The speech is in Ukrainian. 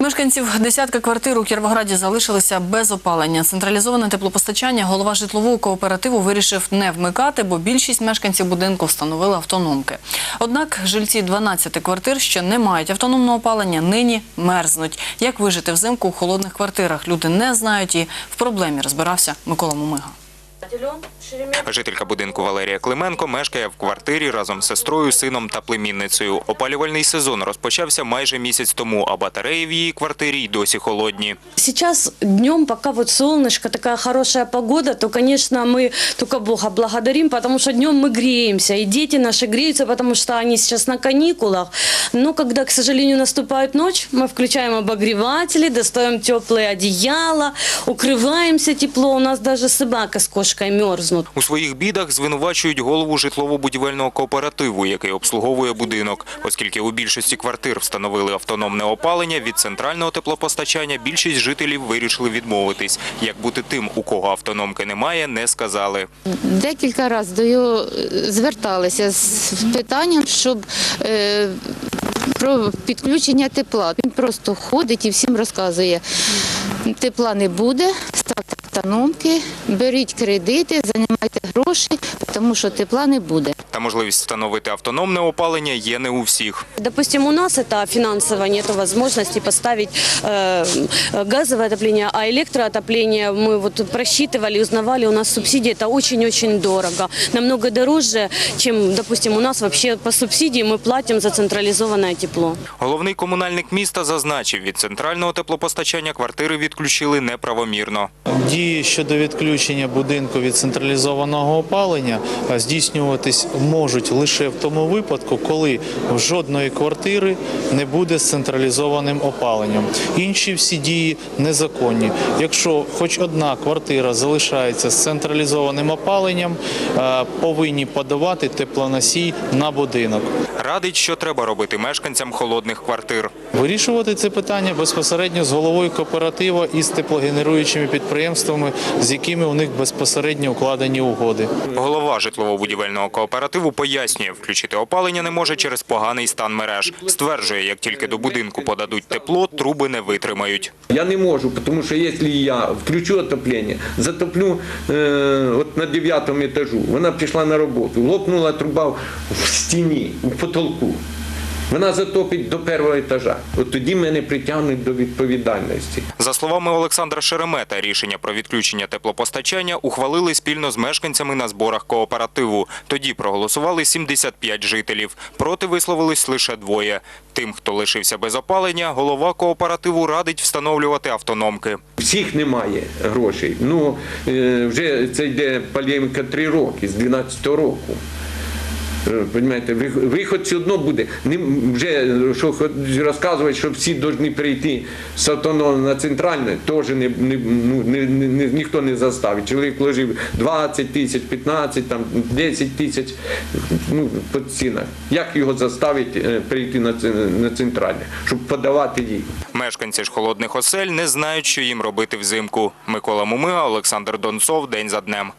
Мешканців десятка квартир у Кіровограді залишилися без опалення. Централізоване теплопостачання голова житлового кооперативу вирішив не вмикати, бо більшість мешканців будинку встановили автономки. Однак жильці 12 квартир, що не мають автономного опалення, нині мерзнуть. Як вижити взимку у холодних квартирах? Люди не знають і в проблемі розбирався Микола Мумига. Жителька будинку Валерія Клименко мешкає в квартирі разом з сестрою, сином та племінницею. Опалювальний сезон розпочався майже місяць тому, а батареї в її квартирі й досі холодні. Сейчас днем, пока вот солнышко, такая хорошая погода, то, конечно, мы только Бога благодарим, потому что днем мы греемся, и дети наши греются, потому что они сейчас на каникулах. Но когда, к сожалению, наступает ночь, мы включаем обогреватели, достаем теплые одеяла, укрываемся тепло. У нас даже собака с кошкой мерзнут. У своїх бідах звинувачують голову житлово-будівельного кооперативу, який обслуговує будинок. Оскільки у більшості квартир встановили автономне опалення, від центрального теплопостачання більшість жителів вирішили відмовитись. Як бути тим, у кого автономки немає, не сказали. Декілька разів до його е, зверталися з питанням, щоб е, про підключення тепла. Він просто ходить і всім розказує. Тепла не буде, ставте автономки, беріть кредити, займайте гроші, тому що тепла не буде Та можливість встановити автономне опалення є не у всіх. Допустим, у нас это финансово нет возможности поставить э, газовое отопление, а электроотопление мы вот просчитывали, узнавали, у нас субсидии это очень-очень дорого. Намного дороже, чем, допустим, у нас вообще по субсидии мы платим за централизованное тепло. Головний комунальник міста зазначив, від центрального теплопостачання квартири відключили неправомірно. Дії щодо відключення будинку від централізованого опалення е, здійснюватись можуть лише в тому випадку, коли в жодної квартири не буде з централізованим опаленням. Інші всі дії незаконні. Якщо хоч одна квартира залишається з централізованим опаленням, е, повинні подавати теплоносій на будинок. Радить, що треба робити мешканцям холодних квартир. Вирішувати це питання безпосередньо з головою кооператива і з теплогенеруючими підприємствами, з якими у них безпосередньо укладені угоди. Голова житлово-будівельного кооперативу пояснює, включити опалення не може через поганий стан мереж. Стверджує, як тільки до будинку подадуть тепло, труби не витримають. Я не можу, тому що якщо я включу отоплення, затоплю э, вот на дев'ятому етажу. вона пішла на роботу, лопнула труба в стіні, в потолку. Вона затопить до першого етажа. От тоді мене притягнуть до відповідальності. За словами Олександра Шеремета, рішення про відключення теплопостачання ухвалили спільно з мешканцями на зборах кооперативу. Тоді проголосували 75 жителів. Проти висловились лише двоє. Тим, хто лишився без опалення, голова кооперативу радить встановлювати автономки. Всіх немає грошей. Ну, е, вже це йде полеміка три роки, з 12-го року. Е, Понимаєте, виход все одно буде. Не, вже що розказувати, що всі повинні перейти з автономного на центральне, теж не, не, ну, не, не, ніхто не заставить. Чоловік вложив 20 тисяч, 15, там, 10 тисяч ну, по цінах. Як його заставить е, перейти на, на центральне, щоб подавати їй? Мешканці ж холодних осель не знають, що їм робити взимку. Микола Мумига, Олександр Донцов. День за днем.